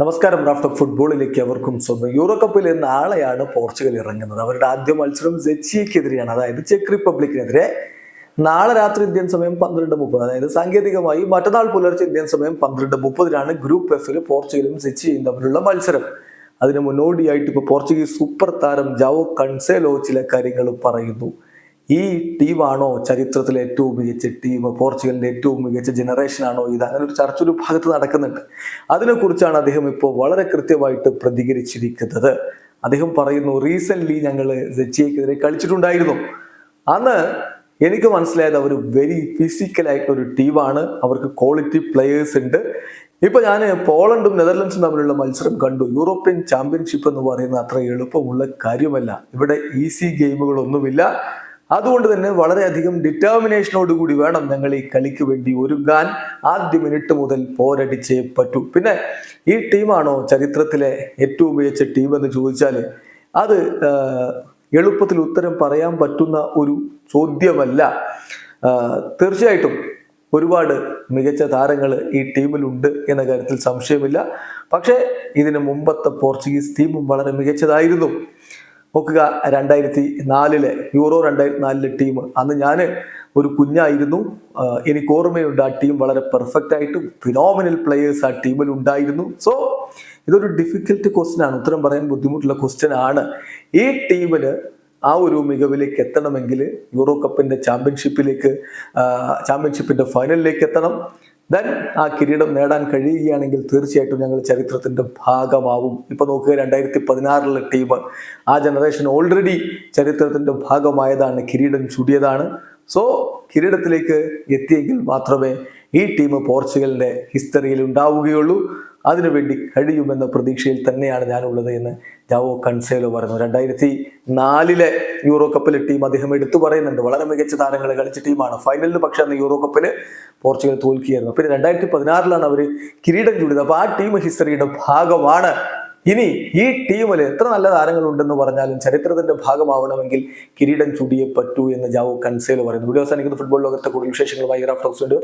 നമസ്കാരം raft of ഫുട്ബോളിലേക്ക് അവർക്കും സ്വന്തം യൂറോ കപ്പിൽ നാളെയാണ് പോർച്ചുഗൽ ഇറങ്ങുന്നത്. അവരുടെ ആദ്യ മത്സരം ജെച്ചിക്കെതിരെയാണ് അതായത് ചെക്ക് റിപ്പബ്ലിക്കിനെതിരെ നാളെ രാത്രി ഇന്ത്യൻ സമയം പന്ത്രണ്ട് മുപ്പത്. അതായത് സാങ്കേതികമായി മറ്റന്നാൾ പുലർച്ചെ ഇന്ത്യൻ സമയം പന്ത്രണ്ട് മുപ്പതിനാണ് ഗ്രൂപ്പ് എഫിൽ പോർച്ചുഗലും സെച്ചിയും തമ്മിലുള്ള മത്സരം. അതിന് മുന്നോടിയായിട്ട് ഇപ്പോൾ പോർച്ചുഗീസ് സൂപ്പർ താരം ജാവോ കൺസേലോ ചില കാര്യങ്ങൾ പറയുന്നു. ഈ ടീമാണോ ചരിത്രത്തിലെ ഏറ്റവും മികച്ച ടീം പോർച്ചുഗലിന്റെ ഏറ്റവും മികച്ച ജനറേഷൻ ആണോ ഇത്? അങ്ങനെ ഒരു ചർച്ച ഒരു ഭാഗത്ത് നടക്കുന്നുണ്ട്. അതിനെക്കുറിച്ചാണ് അദ്ദേഹം ഇപ്പോൾ വളരെ കൃത്യമായിട്ട് പ്രതികരിച്ചിരിക്കുന്നത്. അദ്ദേഹം പറയുന്നു റീസെന്റ്ലി ഞങ്ങൾ സെച്ചിയക്കെതിരെ കളിച്ചിട്ടുണ്ടായിരുന്നു. അന്ന് എനിക്ക് മനസ്സിലായത് അവർ വെരി ഫിസിക്കലായിട്ടുള്ള ഒരു ടീമാണ് അവർക്ക് ക്വാളിറ്റി പ്ലെയേഴ്സ് ഉണ്ട്. ഇപ്പൊ ഞാൻ പോളണ്ടും നെതർലൻഡ്സും തമ്മിലുള്ള മത്സരം കണ്ടു. യൂറോപ്യൻ ചാമ്പ്യൻഷിപ്പ് എന്ന് പറയുന്നത് അത്ര എളുപ്പമുള്ള കാര്യമല്ല. ഇവിടെ ഈസി ഗെയിമുകളൊന്നുമില്ല അതുകൊണ്ട് തന്നെ വളരെയധികം ഡിറ്റർമിനേഷനോട് കൂടി വേണം ഞങ്ങൾ ഈ കളിക്ക് വേണ്ടി ഒരുങ്ങാൻ. ആദ്യ മിനിറ്റ് മുതൽ പോരടിച്ചേ പറ്റൂ. പിന്നെ ഈ ടീമാണോ ചരിത്രത്തിലെ ഏറ്റവും മികച്ച ടീം എന്ന് ചോദിച്ചാൽ അത് എളുപ്പത്തിൽ ഉത്തരം പറയാൻ പറ്റുന്ന ഒരു ചോദ്യമല്ല. തീർച്ചയായിട്ടും ഒരുപാട് മികച്ച താരങ്ങൾ ഈ ടീമിലുണ്ട് എന്ന കാര്യത്തിൽ സംശയമില്ല. പക്ഷേ ഇതിന് മുമ്പത്തെ പോർച്ചുഗീസ് ടീമും വളരെ മികച്ചതായിരുന്നു. നോക്കുക രണ്ടായിരത്തി നാലിലെ യൂറോ രണ്ടായിരത്തി നാലിലെ ടീം അന്ന് ഞാൻ ഒരു കുഞ്ഞായിരുന്നു. എനിക്ക് ഓർമ്മയുണ്ട് ആ ടീം വളരെ പെർഫെക്റ്റ് ആയിട്ട് ഫിനോമിനൽ പ്ലെയേഴ്സ് ആ ടീമിൽ ഉണ്ടായിരുന്നു. സോ ഇതൊരു ഡിഫിക്കൽട്ട് ക്വസ്റ്റ്യൻ ആണ്. ഉത്തരം പറയാൻ ബുദ്ധിമുട്ടുള്ള ക്വസ്റ്റ്യൻ ആണ്. ഈ ടീമിന് ആ ഒരു മികവിലേക്ക് എത്തണമെങ്കിൽ യൂറോ കപ്പിന്റെ ചാമ്പ്യൻഷിപ്പിലേക്ക് ചാമ്പ്യൻഷിപ്പിന്റെ ഫൈനലിലേക്ക് എത്തണം. ദെൻ ആ കിരീടം നേടാൻ കഴിയുകയാണെങ്കിൽ തീർച്ചയായിട്ടും ഞങ്ങൾ ചരിത്രത്തിന്റെ ഭാഗമാവും. ഇപ്പോൾ നോക്കുക രണ്ടായിരത്തി പതിനാറിലെ ടീം ആ ജനറേഷൻ ഓൾറെഡി ചരിത്രത്തിന്റെ ഭാഗമായതാണ് കിരീടം ചൂടിയതാണ്. സോ കിരീടത്തിലേക്ക് എത്തിയെങ്കിൽ മാത്രമേ ഈ ടീം പോർച്ചുഗലിന്റെ ഹിസ്റ്ററിയിൽ ഉണ്ടാവുകയുള്ളൂ. അതിനുവേണ്ടി കഴിയുമെന്ന പ്രതീക്ഷയിൽ തന്നെയാണ് ഞാനുള്ളത് എന്ന് ജാവോ കൺസേലോ പറഞ്ഞു രണ്ടായിരത്തി നാലിലെ യൂറോ കപ്പിലെ ടീം അദ്ദേഹം എടുത്തു പറയുന്നുണ്ട്. വളരെ മികച്ച താരങ്ങൾ കളിച്ച ടീമാണ്. ഫൈനലിൽ പക്ഷെ അന്ന് യൂറോ കപ്പിൽ പോർച്ചുഗൽ തോൽക്കുകയായിരുന്നു. പിന്നെ രണ്ടായിരത്തി പതിനാറിലാണ് അവർ കിരീടം ചൂടിയത്. അപ്പോൾ ആ ടീം ഹിസ്റ്ററിയുടെ ഭാഗമാണ്. ഇനി ഈ ടീമിൽ എത്ര നല്ല താരങ്ങളുണ്ടെന്ന് പറഞ്ഞാലും ചരിത്രത്തിന്റെ ഭാഗമാവണമെങ്കിൽ കിരീടം ചൂടിയേ പറ്റൂ എന്ന് ജാവോ കൺസേലോ പറയുന്നു. വീഡിയോ അവസാനിക്കുന്ന. ഫുട്ബോൾ ലോകത്തെ കൂടുതൽ വിശേഷങ്ങളുമായി ടോക്സ് വേണ്ടി